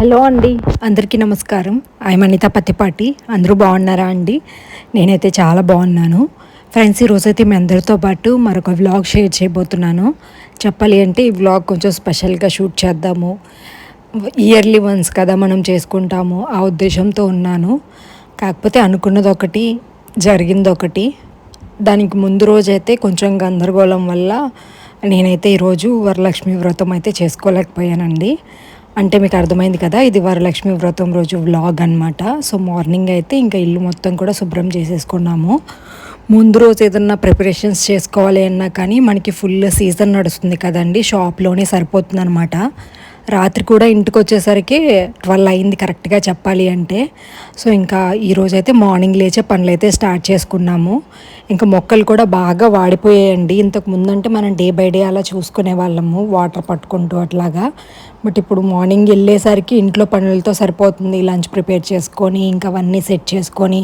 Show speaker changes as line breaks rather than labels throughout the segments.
Hello అండి. అందరికీ నమస్కారం. ఐఎమ్ అనిత పత్తిపాటి. అందరూ బాగున్నారా అండి? నేనైతే చాలా బాగున్నాను. ఫ్రెండ్స్ ఈరోజైతే మీ అందరితో పాటు మరొక వ్లాగ్ షేర్ చేయబోతున్నాను. చెప్పాలి అంటే ఈ వ్లాగ్ కొంచెం స్పెషల్గా షూట్ చేద్దాము. ఇయర్లీ వన్స్ కదా మనం చేసుకుంటాము. ఆ ఉద్దేశంతో ఉన్నాను. కాకపోతే అనుకున్నది ఒకటి జరిగింది ఒకటి. దానికి ముందు రోజైతే కొంచెం గందరగోళం వల్ల నేనైతే ఈరోజు వరలక్ష్మి వ్రతం అయితే చేసుకోలేకపోయానండి. అంటే మీకు అర్థమైంది కదా ఇది వరలక్ష్మి వ్రతం రోజు వ్లాగ్ అనమాట సో మార్నింగ్ అయితే ఇంకా ఇల్లు మొత్తం కూడా శుభ్రం చేసేసుకున్నాము. ముందు రోజు ఏదన్నా ప్రిపరేషన్స్ చేసుకోవాలి అన్నా కానీ మనకి ఫుల్ సీజన్ నడుస్తుంది కదండి షాప్లోనే సరిపోతుంది అనమాట రాత్రి కూడా ఇంటికి వచ్చేసరికి ట్వెల్వ్ అయింది కరెక్ట్గా చెప్పాలి అంటే. సో ఇంకా ఈరోజు అయితే మార్నింగ్ లేచే పనులు అయితే స్టార్ట్ చేసుకున్నాము. ఇంకా మొక్కలు కూడా బాగా వాడిపోయాయండి. ఇంతకు ముందంటే మనం డే బై డే అలా చూసుకునే వాళ్ళము వాటర్ పట్టుకుంటూ అట్లాగా. బట్ ఇప్పుడు మార్నింగ్ వెళ్ళేసరికి ఇంట్లో పనులతో సరిపోతుంది. లంచ్ ప్రిపేర్ చేసుకొని ఇంకా అవన్నీ సెట్ చేసుకొని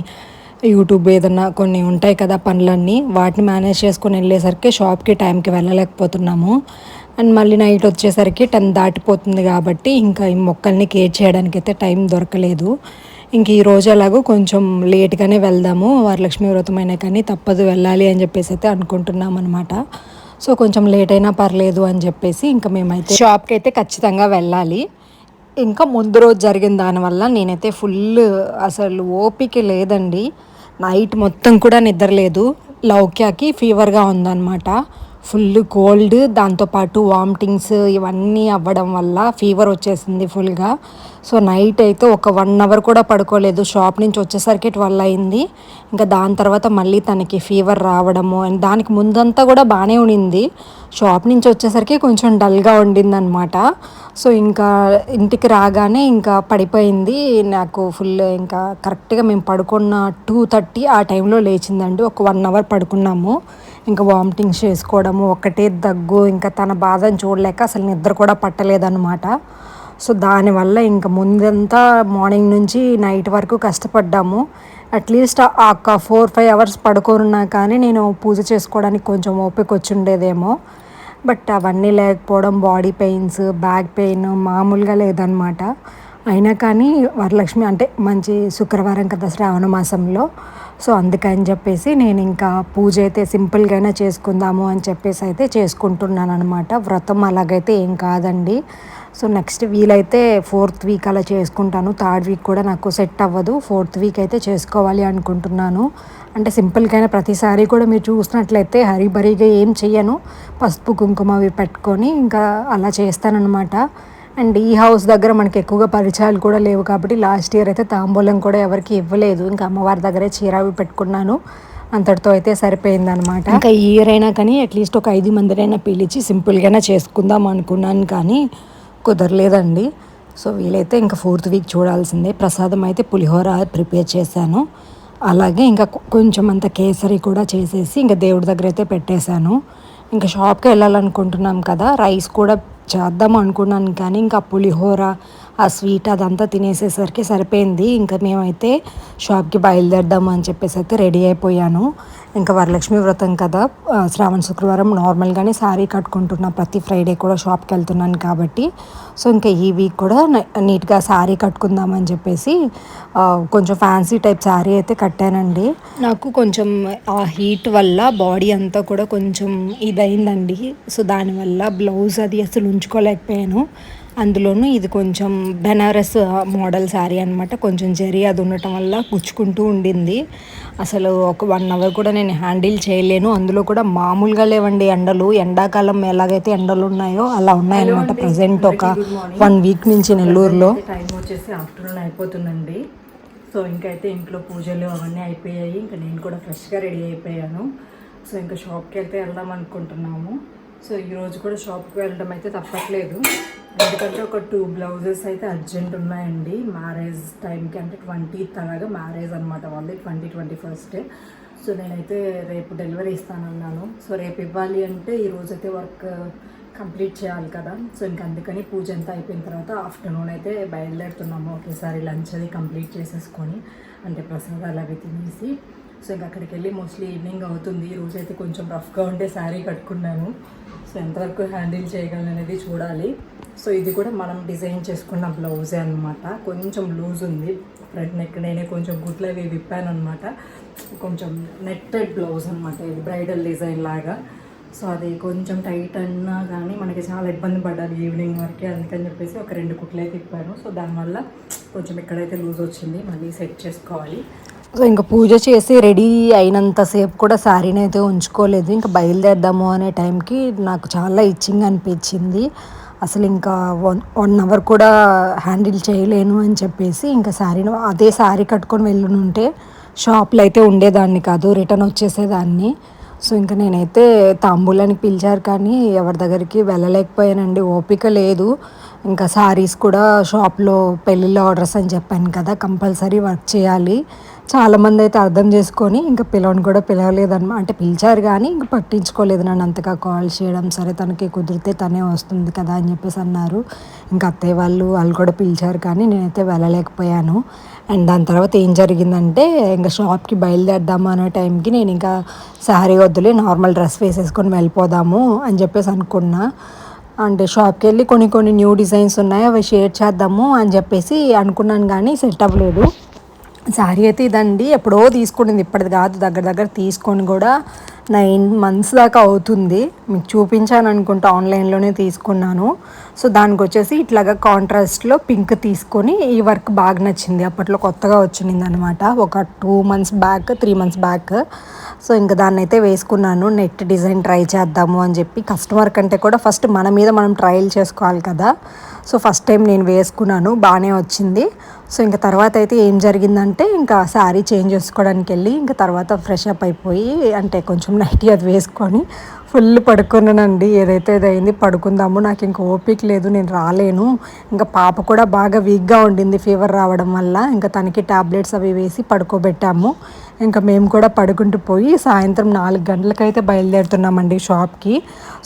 యూట్యూబ్ ఏదన్నా కొన్ని ఉంటాయి కదా పనులన్నీ వాటిని మేనేజ్ చేసుకొని వెళ్ళేసరికి షాప్కి టైంకి వెళ్ళలేకపోతున్నాము. అండ్ మళ్ళీ నైట్ వచ్చేసరికి టెన్ దాటిపోతుంది కాబట్టి ఇంకా ఈ మొక్కల్ని కేర్ చేయడానికి అయితే టైం దొరకలేదు. ఇంక ఈరోజు రోజు ఎలాగో కొంచెం లేట్గానే వెళ్దాము వరలక్ష్మి వ్రతమైన కానీ తప్పదు వెళ్ళాలి అని చెప్పేసి అయితే అనుకుంటున్నాం అనమాట సో కొంచెం లేట్ అయినా పర్లేదు అని చెప్పేసి ఇంకా మేమైతే షాప్కి అయితే ఖచ్చితంగా వెళ్ళాలి. ఇంకా ముందు రోజు జరిగిన దానివల్ల నేనైతే ఫుల్ అసలు ఓపిక లేదండి. నైట్ మొత్తం కూడా నిద్రలేదు లౌక్యాకి ఫీవర్గా ఉందన్నమాట. ఫుల్ కోల్డ్ దాంతోపాటు వామిటింగ్స్ ఇవన్నీ అవ్వడం వల్ల ఫీవర్ వచ్చేసింది ఫుల్గా. సో నైట్ అయితే ఒక వన్ అవర్ కూడా పడుకోలేదు. షాప్ నుంచి వచ్చేసరికి ట్వెల్వ్ అయింది. ఇంకా దాని తర్వాత మళ్ళీ తనకి ఫీవర్ రావడము అండ్ దానికి ముందంతా కూడా బాగానే ఉండింది. షాప్ నుంచి వచ్చేసరికి కొంచెం డల్గా ఉండింది అనమాట సో ఇంకా ఇంటికి రాగానే ఇంకా పడిపోయింది. నాకు ఫుల్ ఇంకా కరెక్ట్గా మేము పడుకున్న టూ థర్టీ ఆ టైంలో లేచిందండి. ఒక వన్ అవర్ పడుకున్నాము. ఇంకా వామిటింగ్స్ చేసుకోవడము ఒకటే దగ్గు ఇంకా తన బాధను చూడలేక అసలు నిద్ర కూడా పట్టలేదన్నమాట. సో దానివల్ల ఇంకా ముందంతా మార్నింగ్ నుంచి నైట్ వరకు కష్టపడ్డాము. అట్లీస్ట్ ఒక ఫోర్ ఫైవ్ అవర్స్ పడుకోనున్నా కానీ నేను పూజ చేసుకోవడానికి కొంచెం ఓపిక వచ్చి ఉండేదేమో. బట్ అవన్నీ లేకపోవడం బాడీ పెయిన్స్ బ్యాక్ పెయిన్ మామూలుగా లేదనమాట అయినా కానీ వరలక్ష్మి అంటే మంచి శుక్రవారం కదా శ్రావణ మాసంలో సో అందుకని చెప్పేసి నేను ఇంకా పూజ అయితే సింపుల్గానే చేసుకుందాము అని చెప్పేసి అయితే చేసుకుంటున్నాను అనమాట వ్రతం అలాగైతే ఏం కాదండి. సో నెక్స్ట్ వీలైతే ఫోర్త్ వీక్ అలా చేసుకుంటాను. థర్డ్ వీక్ కూడా నాకు సెట్ అవ్వదు. ఫోర్త్ వీక్ అయితే చేసుకోవాలి అనుకుంటున్నాను. అంటే సింపుల్గానే ప్రతిసారి కూడా మీరు చూసినట్లయితే హరిబరిగా ఏం చెయ్యను. పసుపు కుంకుమ అవి పెట్టుకొని ఇంకా అలా చేస్తానన్నమాట. అండ్ ఈ హౌస్ దగ్గర మనకి ఎక్కువగా పరిచయాలు కూడా లేవు కాబట్టి లాస్ట్ ఇయర్ అయితే తాంబూలం కూడా ఎవరికి ఇవ్వలేదు. ఇంకా అమ్మవారి దగ్గరే చీర అవి పెట్టుకున్నాను. అంతటితో అయితే సరిపోయిందనమాట ఇంకా ఈ ఇయర్ అయినా కానీ అట్లీస్ట్ ఒక ఐదు మందినైనా పిలిచి సింపుల్గానే చేసుకుందాం అనుకున్నాను కానీ కుదరలేదండి. సో వీలైతే ఇంకా ఫోర్త్ వీక్ చూడాల్సిందే. ప్రసాదం అయితే పులిహోర ప్రిపేర్ చేశాను. అలాగే ఇంకా కొంచెం అంత కేసరి కూడా చేసేసి ఇంకా దేవుడి దగ్గర అయితే పెట్టేశాను. ఇంకా షాప్కి వెళ్ళాలనుకుంటున్నాం కదా రైస్ కూడా చేద్దాం అనుకున్నాను కానీ ఇంకా పులిహోర ఆ స్వీట్ అదంతా తినేసేసరికి సరిపోయింది. ఇంకా మేమైతే షాప్కి బయలుదేరదాము అని చెప్పేసి అయితే రెడీ అయిపోయాను. ఇంకా వరలక్ష్మి వ్రతం కదా. శ్రావణ శుక్రవారం నార్మల్గానే శారీ కట్టుకుంటున్నా. ప్రతి ఫ్రైడే కూడా షాప్కి వెళ్తున్నాను కాబట్టి. సో ఇంకా ఈ వీక్ కూడా నీట్గా శారీ కట్టుకుందామని చెప్పేసి కొంచెం ఫ్యాన్సీ టైప్ శారీ అయితే కట్టానండి. నాకు కొంచెం ఆ హీట్ వల్ల బాడీ అంతా కూడా కొంచెం ఇదైందండి. సో దానివల్ల బ్లౌజ్ అది అసలు ఉంచుకోలేకపోయాను. అందులోనూ ఇది కొంచెం బెనారస్ మోడల్ శారీ అనమాట కొంచెం జరి అది ఉండటం వల్ల గుచ్చుకుంటూ ఉండింది. అసలు ఒక వన్ అవర్ కూడా నేను హ్యాండిల్ చేయలేను. అందులో కూడా మామూలుగా లేవండి ఎండలు. ఎండాకాలం ఎలాగైతే ఎండలు ఉన్నాయో అలా ఉన్నాయన్నమాట ప్రజెంట్ ఒక వన్ వీక్ నుంచి నెల్లూరులో.
టైం వచ్చేసి ఆఫ్టర్నూన్ అయిపోతుందండి. సో ఇంకైతే ఇంట్లో పూజలు అవన్నీ అయిపోయాయి. ఇంకా నేను కూడా ఫ్రెష్గా రెడీ అయిపోయాను. సో ఇంకా షాప్కి వెళ్తే వెళ్దాం అనుకుంటున్నాము. సో ఈరోజు కూడా షాప్కి వెళ్ళడం అయితే తప్పట్లేదు. ఎందుకంటే ఒక టూ బ్లౌజెస్ అయితే అర్జెంట్ ఉన్నాయండి. మ్యారేజ్ టైంకి అంటే ట్వంటీత్ అలాగా మ్యారేజ్ అనమాట వాళ్ళది ట్వంటీ ట్వంటీ ఫస్ట్ సో నేనైతే రేపు డెలివరీ ఇస్తానన్నాను సో రేపు ఇవ్వాలి అంటే ఈరోజు అయితే వర్క్ కంప్లీట్ చేయాలి కదా. సో ఇంక అందుకని పూజ అంతా అయిపోయిన తర్వాత ఆఫ్టర్నూన్ అయితే బయలుదేరుతున్నాము. ఒకేసారి లంచ్ అది కంప్లీట్ చేసేసుకొని అంటే ప్రసాదాలు అవి తినేసి సో ఇంకా అక్కడికి వెళ్ళి మోస్ట్లీ ఈవినింగ్ అవుతుంది. ఈ రోజు అయితే కొంచెం రఫ్గా ఉండే శారీ కట్టుకున్నాను. సో ఎంతవరకు హ్యాండిల్ చేయగలను అనేది చూడాలి. సో ఇది కూడా మనం డిజైన్ చేసుకున్న బ్లౌజే అనమాట కొంచెం లూజ్ ఉంది. ఫ్రంట్ నెక్ నేనే కొంచెం గుట్లు అవి విప్పాను అనమాట కొంచెం నెట్టెడ్ బ్లౌజ్ అనమాట ఇది బ్రైడల్ డిజైన్ లాగా. సో అది కొంచెం టైట్ అన్నా కానీ మనకి చాలా ఇబ్బంది పడ్డాలి ఈవినింగ్ వరకే అందుకని చెప్పేసి ఒక రెండు కుట్లు అయితే ఇప్పాను సో దానివల్ల కొంచెం ఎక్కడైతే లూజ్ వచ్చింది మళ్ళీ సెట్ చేసుకోవాలి.
సో ఇంకా పూజ చేసి రెడీ అయినంతసేపు కూడా శారీని అయితే ఉంచుకోలేదు. ఇంకా బయలుదేరదాము అనే టైంకి నాకు చాలా ఇచ్చింగ్ అనిపించింది. అసలు ఇంకా వన్ వన్ అవర్ కూడా హ్యాండిల్ చేయలేను అని చెప్పేసి ఇంకా శారీని అదే శారీ కట్టుకొని వెళ్ళునుంటే షాప్లో అయితే ఉండేదాన్ని కాదు రిటర్న్ వచ్చేసేదాన్ని. సో ఇంకా నేనైతే తాంబూలానికి పిలిచారు కానీ ఎవరి దగ్గరికి వెళ్ళలేకపోయానండి. ఓపిక లేదు. ఇంకా శారీస్ కూడా షాప్లో పెళ్ళిళ్ళ ఆర్డర్స్ అని చెప్పాను కదా కంపల్సరీ వర్క్ చేయాలి. చాలామంది అయితే అర్థం చేసుకొని ఇంకా పిలవని కూడా పిలవలేదన్నమాట అంటే పిలిచారు కానీ ఇంకా పట్టించుకోలేదు నన్ను అంతగా కాల్ చేయడం సరే తనకి కుదిరితే తనే వస్తుంది కదా అని చెప్పేసి అన్నారు. ఇంకా అత్తయ్య వాళ్ళు వాళ్ళు కూడా పిలిచారు కానీ నేనైతే వెళ్ళలేకపోయాను. అండ్ దాని తర్వాత ఏం జరిగిందంటే ఇంకా షాప్కి బయలుదేరదాము అనే టైంకి నేను ఇంకా శారీ వద్దులే నార్మల్ డ్రెస్ వేసేసుకొని వెళ్ళిపోదాము అని చెప్పేసి అనుకున్నా. అంటే షాప్కి వెళ్ళి కొన్ని కొన్ని న్యూ డిజైన్స్ ఉన్నాయి అవి షేర్ చేద్దాము అని చెప్పేసి అనుకున్నాను కానీ సెట్ అవ్వలేదు. శారీ అయితే ఇదండి. ఎప్పుడో తీసుకుంటుంది ఇప్పటిది కాదు. దగ్గర దగ్గర తీసుకొని కూడా నైన్ మంత్స్ దాకా అవుతుంది. మీకు చూపించాను అనుకుంటా. ఆన్లైన్లోనే తీసుకున్నాను. సో దానికి వచ్చేసి ఇట్లాగా కాంట్రాస్ట్లో పింక్ తీసుకొని ఈ వర్క్ బాగా నచ్చింది. అప్పట్లో కొత్తగా వచ్చింది అనమాట ఒక two months back three months back. So ఇంకా దాన్ని అయితే వేసుకున్నాను. నెట్ డిజైన్ ట్రై చేద్దాము అని చెప్పి. కస్టమర్ కంటే కూడా ఫస్ట్ మన మీద మనం ట్రయల్ చేసుకోవాలి కదా. సో ఫస్ట్ టైం నేను వేసుకున్నాను బాగానే వచ్చింది. సో ఇంకా తర్వాత అయితే ఏం జరిగిందంటే ఇంకా శారీ చేంజ్ చేసుకోవడానికి వెళ్ళి ఇంకా తర్వాత ఫ్రెష్ అప్ అయిపోయి అంటే కొంచెం నైట్ అది వేసుకొని ఫుల్ పడుకున్నానండి. ఏదైతే అయింది పడుకుందాము నాకు ఇంకా ఓపిక లేదు నేను రాలేను. ఇంకా పాప కూడా బాగా వీక్గా ఉండింది ఫీవర్ రావడం వల్ల. ఇంకా తనకి టాబ్లెట్స్ అవి వేసి పడుకోబెట్టాము. ఇంకా మేము కూడా పడుకుంటూ పోయి సాయంత్రం నాలుగు గంటలకైతే బయలుదేరుతున్నామండి షాప్కి.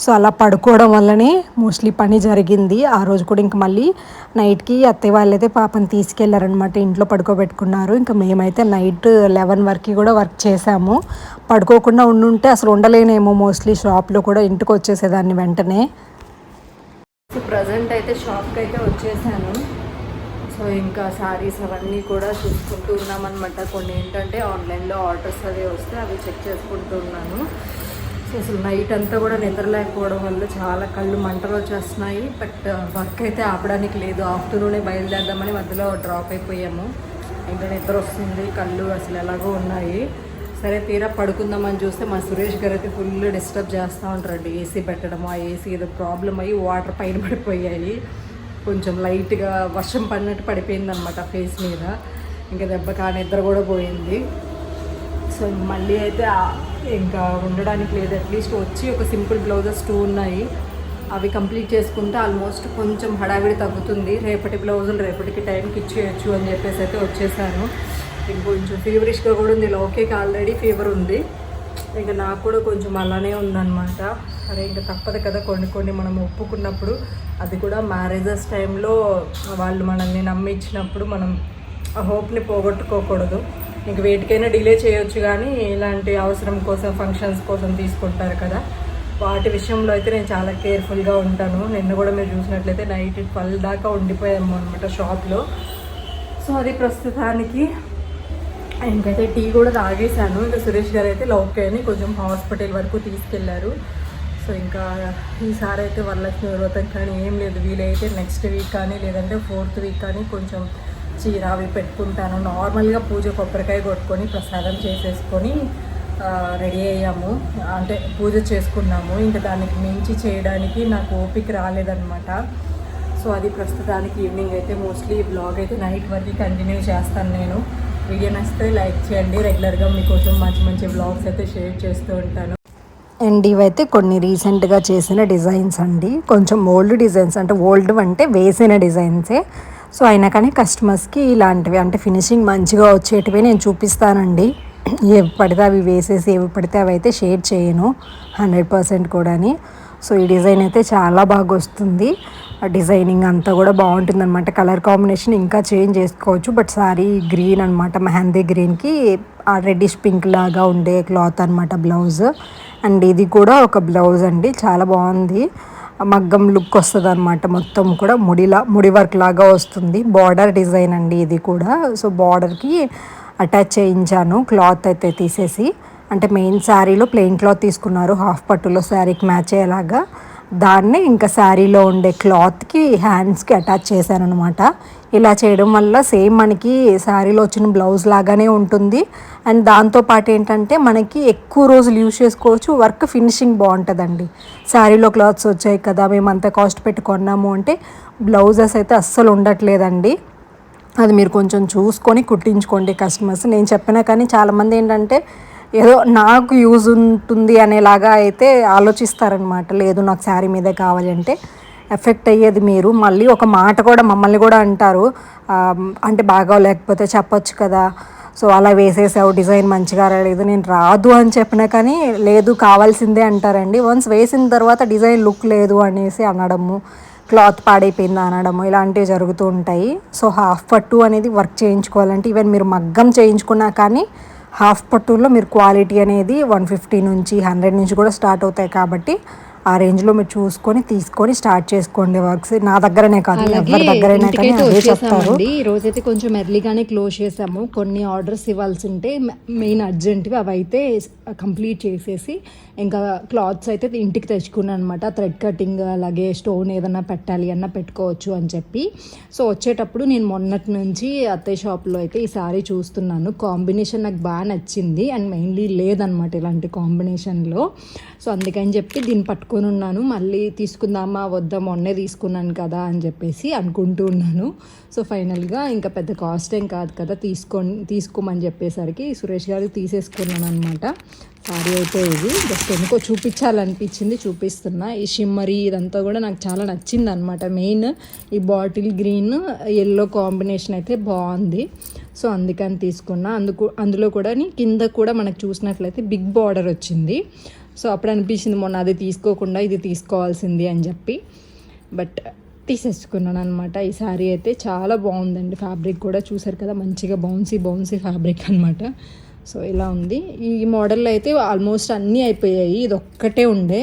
సో అలా పడుకోవడం వల్లనే మోస్ట్లీ పని జరిగింది. ఆ రోజు కూడా ఇంకా మళ్ళీ నైట్కి అత్తయ్య వాళ్ళైతే పాపని తీసుకెళ్ళారనమాట ఇంట్లో పడుకోబెట్టుకున్నారు. ఇంకా మేమైతే నైట్ లెవెన్ వరకు కూడా వర్క్ చేసాము పడుకోకుండా ఉండుంటే అసలు ఉండలేనేమో మోస్ట్లీ షాప్లో కూడా ఇంటికి వచ్చేసేదాన్ని వెంటనే.
సో ప్రజెంట్ అయితే షాప్కి అయితే వచ్చేసాను. సో ఇంకా శారీస్ అవన్నీ కూడా చూసుకుంటూ ఉన్నామన్నమాట. కొన్ని ఏంటంటే ఆన్లైన్లో ఆర్డర్స్ అవి వస్తే అవి చెక్ చేసుకుంటూ ఉన్నాను. సో అసలు నైట్ అంతా కూడా నిద్ర లేకపోవడం వల్ల చాలా కళ్ళు మంటలు వచ్చేస్తున్నాయి. బట్ వర్క్ అయితే ఆపడానికి లేదు. ఆఫ్టర్నూనే బయలుదేరదామని మధ్యలో డ్రాప్ అయిపోయాము. ఇంకా నిద్ర వస్తుంది. కళ్ళు అసలు ఎలాగో ఉన్నాయి. సరే తీరా పడుకుందామని చూస్తే మా సురేష్ గారు అయితే ఫుల్ డిస్టర్బ్ చేస్తూ ఉంటారండి. ఏసీ పెట్టడం ఆ ఏసీ ఏదో ప్రాబ్లం అయ్యి వాటర్ పైన పడిపోయాయి. కొంచెం లైట్గా వర్షం పడినట్టు పడిపోయింది అనమాట ఫేస్ మీద. ఇంకా దెబ్బ కానీ నిద్ర కూడా పోయింది. సో మళ్ళీ అయితే ఇంకా ఉండడానికి లేదు. అట్లీస్ట్ వచ్చి ఒక సింపుల్ బ్లౌజెస్ టూ ఉన్నాయి. అవి కంప్లీట్ చేసుకుంటే ఆల్మోస్ట్ కొంచెం హడావిడి తగ్గుతుంది. రేపటి బ్లౌజులు రేపటికి టైంకి ఇచ్చేయచ్చు అని చెప్పేసి అయితే వచ్చేసాను. ఇంకొంచెం ఫీవరిష్గా కూడా ఉంది. లోకేకి ఆల్రెడీ ఫీవర్ ఉంది. ఇంకా నాకు కూడా కొంచెం అలానే ఉందన్నమాట. అరే ఇంకా తప్పదు కదా కొన్ని కొన్ని మనం ఒప్పుకున్నప్పుడు. అది కూడా మ్యారేజెస్ టైంలో వాళ్ళు మనల్ని నమ్మించినప్పుడు మనం ఆ హోప్ని పోగొట్టుకోకూడదు. ఇంక వేటికైనా డిలే చేయొచ్చు కానీ ఇలాంటి అవసరం కోసం ఫంక్షన్స్ కోసం తీసుకుంటారు కదా. వాటి విషయంలో అయితే నేను చాలా కేర్ఫుల్గా ఉంటాను. నిన్న కూడా మీరు చూసినట్లయితే నైట్ ట్వెల్వ్ దాకా ఉండిపోయాము అనమాట షాప్లో సో అది ప్రస్తుతానికి ఇంకైతే టీ కూడా తాగేశాను. ఇంకా సురేష్ గారు అయితే లోకే కొంచెం హాస్పిటల్ వరకు తీసుకెళ్ళారు. సో ఇంకా ఈసారి అయితే వరలక్ష్మి వ్రతం కానీ ఏం లేదు. వీలైతే నెక్స్ట్ వీక్ కానీ లేదంటే ఫోర్త్ వీక్ కానీ కొంచెం చీర అవి పెట్టుకుంటాను. నార్మల్గా పూజ కొబ్బరికాయ కొట్టుకొని ప్రసాదం చేసేసుకొని రెడీ అయ్యాము. అంటే పూజ చేసుకున్నాము. ఇంకా దానికి మించి చేయడానికి నాకు ఓపిక రాలేదన్నమాట. సో అది ప్రస్తుతానికి ఈవినింగ్ అయితే మోస్ట్లీ బ్లాగ్ అయితే నైట్ వరకు కంటిన్యూ చేస్తాను నేను. వీడియో నచ్చితే లైక్ చేయండి. రెగ్యులర్గా మీకోసం మంచి మంచి బ్లాగ్స్ అయితే షేర్ చేస్తూ ఉంటాను.
అండ్ ఇవైతే కొన్ని రీసెంట్గా చేసిన డిజైన్స్ అండి. కొంచెం ఓల్డ్ డిజైన్స్ అంటే ఓల్డ్ అంటే వేసిన డిజైన్సే. సో అయినా కానీ కస్టమర్స్కి ఇలాంటివి అంటే ఫినిషింగ్ మంచిగా వచ్చేటివి నేను చూపిస్తానండి. ఏవి పడితే అవి వేసేసి ఏవి పడితే అవి అయితే షేర్ చేయను. హండ్రెడ్ పర్సెంట్ కూడాని. సో ఈ డిజైన్ అయితే చాలా బాగా వస్తుంది. డిజైనింగ్ అంతా కూడా బాగుంటుంది అనమాట కలర్ కాంబినేషన్ ఇంకా చేంజ్ చేసుకోవచ్చు. బట్ సారీ గ్రీన్ అనమాట మెహందీ గ్రీన్కి ఆ రెడ్డిష్ పింక్ లాగా ఉండే క్లాత్ అనమాట బ్లౌజ్. అండ్ ఇది కూడా ఒక బ్లౌజ్ అండి. చాలా బాగుంది. మగ్గం లుక్ వస్తుంది అనమాట మొత్తం కూడా. ముడిలా ముడి వర్క్ లాగా వస్తుంది. బార్డర్ డిజైన్ అండి ఇది కూడా. సో బార్డర్కి అటాచ్ చేయించాను. క్లాత్ అయితే తీసేసి. అంటే మెయిన్ శారీలో ప్లెయిన్ క్లాత్ తీసుకున్నారు. హాఫ్ పట్టులో శారీకి మ్యాచ్ అయ్యేలాగా. దాన్ని ఇంకా శారీలో ఉండే క్లాత్కి హ్యాండ్స్కి అటాచ్ చేశాను అనమాట ఇలా చేయడం వల్ల సేమ్ మనకి శారీలో వచ్చిన బ్లౌజ్ లాగానే ఉంటుంది. అండ్ దాంతోపాటు ఏంటంటే మనకి ఎక్కువ రోజులు యూజ్ చేసుకోవచ్చు. వర్క్ ఫినిషింగ్ బాగుంటుందండి. శారీలో క్లాత్స్ వచ్చాయి కదా మేము అంత కాస్ట్ పెట్టుకున్నాము అంటే బ్లౌజెస్ అయితే అస్సలు ఉండట్లేదండి. అది మీరు కొంచెం చూసుకొని కుట్టించుకోండి కస్టమర్స్ నేను చెప్పినా కానీ చాలామంది ఏంటంటే ఏదో నాకు యూజ్ ఉంటుంది అనేలాగా అయితే ఆలోచిస్తారనమాట. లేదు నాకు శారీ మీదే కావాలంటే ఎఫెక్ట్ అయ్యేది మీరు. మళ్ళీ ఒక మాట కూడా మమ్మల్ని కూడా అంటారు. అంటే బాగా లేకపోతే చెప్పొచ్చు కదా. సో అలా వేసేసావు డిజైన్ మంచిగా రాలేదు నేను రాదు అని చెప్పినా కానీ లేదు కావాల్సిందే అంటారండి. వన్స్ వేసిన తర్వాత డిజైన్ లుక్ లేదు అనేసి అనడము క్లాత్ పాడైపోయింది అనడము ఇలాంటివి జరుగుతూ ఉంటాయి. సో హాఫ్ పట్టు అనేది వర్క్ చేయించుకోవాలంటే ఈవెన్ మీరు మగ్గం చేయించుకున్నా కానీ హాఫ్ పట్టులో మీరు క్వాలిటీ అనేది వన్ ఫిఫ్టీ నుంచి హండ్రెడ్ నుంచి కూడా స్టార్ట్ అవుతాయి కాబట్టి ఆ రేంజ్లో మీరు చూసుకొని తీసుకొని స్టార్ట్ చేసుకోండి వర్క్స్. నా దగ్గరనే కాదు ఎవరి దగ్గరైనా కానీ అదే చెప్తారు.
రోజైతే కొంచెం ఎర్లీగానే క్లోజ్ చేసాము. కొన్ని ఆర్డర్స్ ఇవ్వాల్సి ఉంటే మెయిన్ అర్జెంట్వి అవి అయితే కంప్లీట్ చేసేసి ఇంకా క్లాత్స్ అయితే ఇంటికి తెచ్చుకున్నాను అనమాట థ్రెడ్ కటింగ్ అలాగే స్టోన్ ఏదన్నా పెట్టాలి అన్నా పెట్టుకోవచ్చు అని చెప్పి. సో వచ్చేటప్పుడు నేను మొన్నటి నుంచి అత్తయ్య షాప్లో అయితే ఈ సారీ చూస్తున్నాను. కాంబినేషన్ నాకు బాగా నచ్చింది. అండ్ మెయిన్లీ లేదనమాట ఇలాంటి కాంబినేషన్లో సో అందుకని చెప్పి దీన్ని పట్టుకొని ఉన్నాను మళ్ళీ తీసుకుందామా వద్దా మొన్నే తీసుకున్నాను కదా అని చెప్పేసి అనుకుంటూ ఉన్నాను. సో ఫైనల్గా ఇంకా పెద్ద కాస్ట్ ఏం కాదు కదా తీసుకొని తీసుకోమని చెప్పేసరికి సురేష్ గారు తీసేసుకున్నాను అనమాట సారీ అయితే ఇది. జస్ట్ ఎందుకో చూపించాలనిపించింది చూపిస్తున్నా. ఈ షిమ్మరీ ఇదంతా కూడా నాకు చాలా నచ్చింది అనమాట మెయిన్ ఈ బాటిల్ గ్రీన్ ఎల్లో కాంబినేషన్ అయితే బాగుంది. సో అందుకని తీసుకున్నా. అందుకు అందులో కూడా కింద కూడా మనకు చూసినట్లయితే బిగ్ బార్డర్ వచ్చింది. సో అప్పుడు అనిపించింది మొన్న అది తీసుకోకుండా ఇది తీసుకోవాల్సింది అని చెప్పి. బట్ తీసేసుకున్నాను అనమాట ఈ శారీ అయితే చాలా బాగుందండి ఫ్యాబ్రిక్ కూడా. చూసారు కదా మంచిగా బౌన్సీ బౌన్సీ ఫ్యాబ్రిక్ అనమాట సో ఇలా ఉంది. ఈ మోడల్లో అయితే ఆల్మోస్ట్ అన్నీ అయిపోయాయి. ఇది ఒక్కటే ఉండే.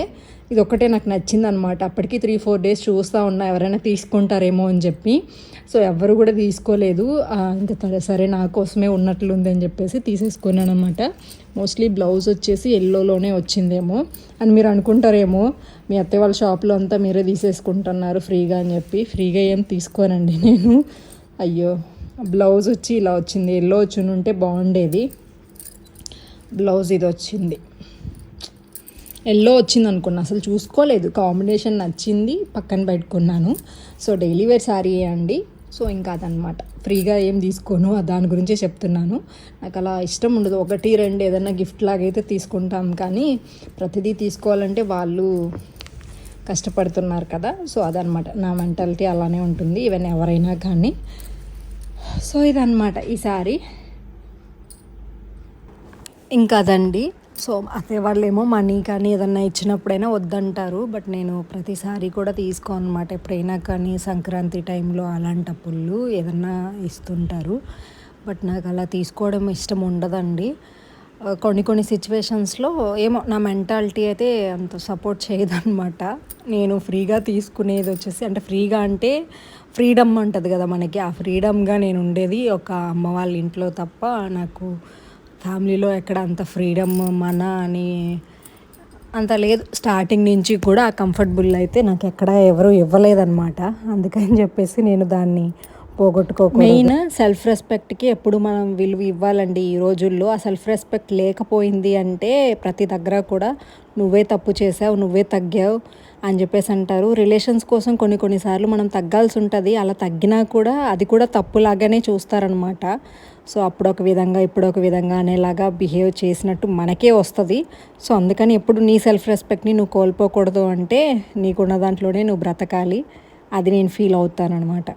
ఇది ఒక్కటే నాకు నచ్చింది అనమాట అప్పటికి త్రీ ఫోర్ డేస్ చూస్తూ ఉన్నా ఎవరైనా తీసుకుంటారేమో అని చెప్పి. సో ఎవరు కూడా తీసుకోలేదు. ఇంకా సరే నా కోసమే ఉన్నట్లుంది అని చెప్పేసి తీసేసుకున్నాను అనమాట మోస్ట్లీ బ్లౌజ్ వచ్చేసి ఎల్లోలోనే వచ్చిందేమో. అని మీరు అనుకుంటారేమో మీ అత్తయ్య వాళ్ళ షాప్లో అంతా మీరే తీసేసుకుంటున్నారు ఫ్రీగా అని చెప్పి. ఫ్రీగా ఏం తీసుకోనండి నేను. అయ్యో బ్లౌజ్ వచ్చి ఇలా వచ్చింది. ఎల్లో వచ్చి ఉంటే బాగుండేది. బ్లౌజ్ ఇది వచ్చింది. ఎల్లో వచ్చింది అనుకున్నా. అసలు చూసుకోలేదు. కాంబినేషన్ నచ్చింది. పక్కన పెట్టుకున్నాను. సో డైలీ వేర్ శారీ అండి. సో ఇంకా అదనమాట ఫ్రీగా ఏం తీసుకోను. దాని గురించే చెప్తున్నాను. నాకు అలా ఇష్టం ఉండదు. ఒకటి రెండు ఏదైనా గిఫ్ట్ లాగైతే తీసుకుంటాం. కానీ ప్రతిదీ తీసుకోవాలంటే వాళ్ళు కష్టపడుతున్నారు కదా. సో అదనమాట నా మెంటాలిటీ అలానే ఉంటుంది. ఈవెన్ ఎవరైనా కానీ. సో ఇదనమాట ఈ సారీ
ఇంకా అదండి. సో అదే వాళ్ళేమో మనీ కానీ ఏదన్నా ఇచ్చినప్పుడైనా వద్దంటారు. బట్ నేను ప్రతిసారి కూడా తీసుకో అనమాట ఎప్పుడైనా కానీ సంక్రాంతి టైంలో అలాంటప్పుడు ఏదన్నా ఇస్తుంటారు. బట్ నాకు అలా తీసుకోవడం ఇష్టం ఉండదండి. కొన్ని కొన్ని సిచ్యువేషన్స్లో ఏమో నా మెంటాలిటీ అయితే అంత సపోర్ట్ చేయదన్నమాట. నేను ఫ్రీగా తీసుకునేది వచ్చేసి అంటే ఫ్రీగా అంటే ఫ్రీడమ్ ఉంటుంది కదా మనకి. ఆ ఫ్రీడమ్గా నేను ఉండేది ఒక అమ్మ వాళ్ళ ఇంట్లో తప్ప నాకు ఫ్యామిలీలో ఎక్కడ అంత ఫ్రీడమ్ మన అని అంత లేదు. స్టార్టింగ్ నుంచి కూడా ఆ కంఫర్టబుల్ అయితే నాకు ఎక్కడ ఎవరు ఇవ్వలేదన్నమాట. అందుకని చెప్పేసి నేను దాన్ని పోగొట్టుకోకూడదు. మెయిన్ సెల్ఫ్ రెస్పెక్ట్కి ఎప్పుడు మనం విలువ ఇవ్వాలండి ఈ రోజుల్లో. ఆ సెల్ఫ్ రెస్పెక్ట్ లేకపోయింది అంటే ప్రతి దగ్గర కూడా నువ్వే తప్పు చేసావు నువ్వే తగ్గావు. అని చెప్పేసి అంటారు. రిలేషన్స్ కోసం కొన్ని కొన్నిసార్లు మనం తగ్గాల్సి ఉంటుంది అలా తగ్గినా కూడా అది కూడా తప్పులాగానే చూస్తారనమాట. సో అప్పుడు ఒక విధంగా ఇప్పుడు ఒక విధంగా అనేలాగా బిహేవ్ చేసినట్టు మనకే వస్తుంది. సో అందుకని ఎప్పుడు నీ సెల్ఫ్ రెస్పెక్ట్ని నువ్వు కోల్పోకూడదు అంటే నీకున్న దాంట్లోనే నువ్వు బ్రతకాలి. అది నేను ఫీల్ అవుతానన్నమాట